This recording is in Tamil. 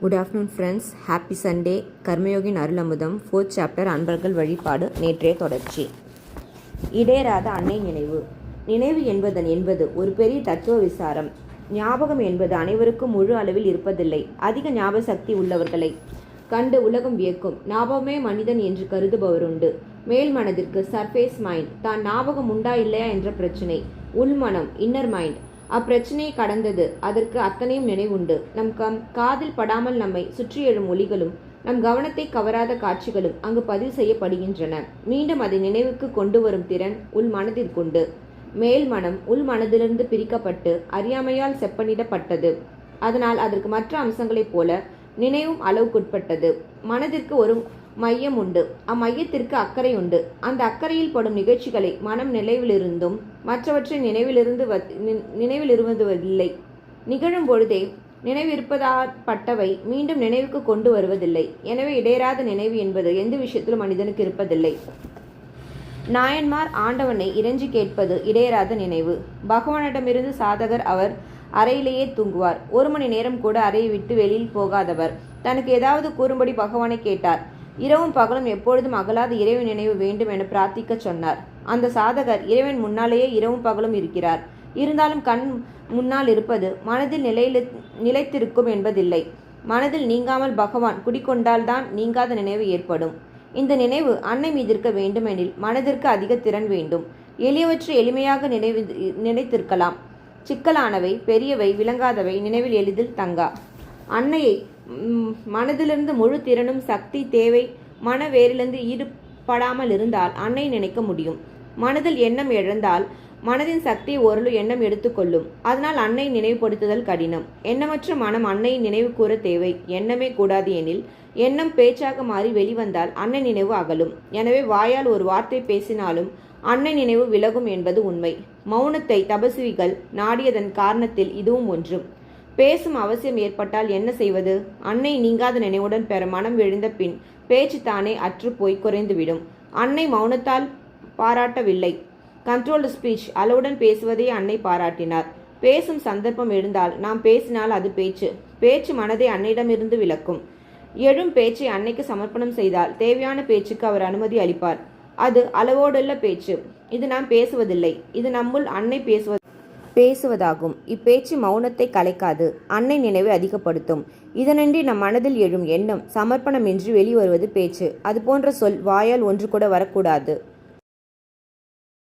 Good afternoon friends happy Sunday Karmayogin Arulamudham. Fourth chapter அன்பர்கள் வழிபாடு. நேற்றைய தொடர்ச்சி. இடேராத அன்னை நினைவு. நினைவு என்பதன் என்பது ஒரு பெரிய தத்துவ விசாரம். ஞாபகம் என்பது அனைவருக்கும் முழு அளவில் இருப்பதில்லை. அதிக ஞாபக சக்தி உள்ளவர்களை கண்டு உலகம் வியக்கும். ஞாபகமே மனிதன் என்று கருதுபவருண்டு. மேல் மனதிற்கு சர்ஃபேஸ் மைண்ட் தான் ஞாபகம் உண்டா இல்லையா? என்ற பிரச்சனை. உள்மனம் இன்னர் மைண்ட் அப்பிரச்சனையை கடந்தது. அதற்கு அத்தனையும் நினைவுண்டு. நம் கம் காதில் படாமல் நம்மை சுற்றி எழும் ஒலிகளும் நம் கவனத்தை கவராத காட்சிகளும் அங்கு பதிவு செய்யப்படுகின்றன. மீண்டும் அதை நினைவுக்கு கொண்டு வரும் திறன் உள் மனதிற்குண்டு மேல் மனம் உள் மனதிலிருந்து பிரிக்கப்பட்டு அறியாமையால் செப்பனிடப்பட்டது. அதனால் அதற்கு மற்ற அம்சங்களைப் போல நினைவும் அளவுக்குட்பட்டது. மனதிற்கு ஒரு மையம் உண்டு அம்மையத்திற்கு அக்கறை உண்டு அந்த அக்கறையில் படும் நிகழ்ச்சிகளை மனம் நினைவிலிருந்தும் மற்றவற்றை நினைவிலிருந்து வ- நி- நிகழும் பொழுதே நினைவிருப்பதாப்பட்டவை மீண்டும் நினைவுக்கு கொண்டு வருவதில்லை. எனவே இடையராத நினைவு என்பது எந்த விஷயத்திலும் மனிதனுக்கு இருப்பதில்லை. நாயன்மார் ஆண்டவனை இறைஞ்சி கேட்பது இடையராத நினைவு. பகவானிடமிருந்து சாதகர் அவர் அறையிலேயே தூங்குவார். ஒரு மணி நேரம் கூட அறையை விட்டு வெளியில் போகாதவர். தனக்கு ஏதாவது கூறும்படி பகவானை கேட்டார். இரவும் பகலும் எப்பொழுதும் அகலாத இறைவன் நினைவு வேண்டும் என பிரார்த்திக்க சொன்னார். அந்த சாதகர் இறைவன் முன்னாலேயே இரவும் பகலும் இருக்கிறார். இருந்தாலும் கண் முன்னால் இருப்பது மனதில் நிலையில் நிலைத்திருக்கும் என்பதில்லை. மனதில் நீங்காமல் பகவான் குடிக்கொண்டால்தான் நீங்காத நினைவு ஏற்படும். இந்த நினைவு அன்னை மீது இருக்க வேண்டுமெனில் மனதிற்கு அதிக திறன் வேண்டும். எளியவற்றை எளிமையாக நினைவு நினைத்திருக்கலாம். சிக்கலானவை பெரியவை விளங்காதவை நினைவில் எளிதில் தங்கா. அன்னையை மனதிலிருந்து முழு திறனும் சக்தி தேவை மன வேரிலிருந்து ஈடுபடாமல் இருந்தால் அன்னை நினைக்க முடியும். மனதில் எண்ணம் இழந்தால் மனதின் சக்தி ஓரளவு எண்ணம் எடுத்துக்கொள்ளும். அதனால் அன்னை நினைவுபடுத்துதல் கடினம். எண்ணமற்ற மனம் அன்னையை நினைவு கூற தேவை. எண்ணமே கூடாது எனில் எண்ணம் பேச்சாக மாறி வெளிவந்தால் அன்னை நினைவு அகலும். எனவே வாயால் ஒரு வார்த்தை பேசினாலும் அன்னை நினைவு விலகும் என்பது உண்மை. மௌனத்தை தபசுவிகள் நாடியதன் காரணத்தில் இதுவும் ஒன்றும். பேசும் அவசியம் ஏற்பட்டால் என்ன செய்வது? அன்னை நீங்காத நினைவுடன் பெற மனம் எழுந்த பின் பேச்சு தானே அற்றுப்போய் குறைந்துவிடும். அன்னை மௌனத்தால் பாராட்டவில்லை. கண்ட்ரோல்டு ஸ்பீச் அளவுடன் பேசுவதை அன்னை பாராட்டினார். பேசும் சந்தர்ப்பம் எழுந்தால் நாம் பேசினால் அது பேச்சு. பேச்சு மனதை அன்னையிடமிருந்து விளக்கும். எழும் பேச்சை அன்னைக்கு சமர்ப்பணம் செய்தால் தேவையான பேச்சுக்கு அவர் அனுமதி அளிப்பார். அது அளவோடுள்ள பேச்சு. இது நாம் பேசுவதில்லை. இது நம்முள் அன்னை பேசுவது பேசுவதாகும். இப்பேச்சு மௌனத்தை கலைக்காது. அன்னை நினைவை அதிகப்படுத்தும். இதனின்றி நம் மனதில் எழும் எண்ணம் சமர்ப்பணமின்றி வெளிவருவது பேச்சு. அது போன்ற சொல் வாயால் ஒன்று கூட வரக்கூடாது.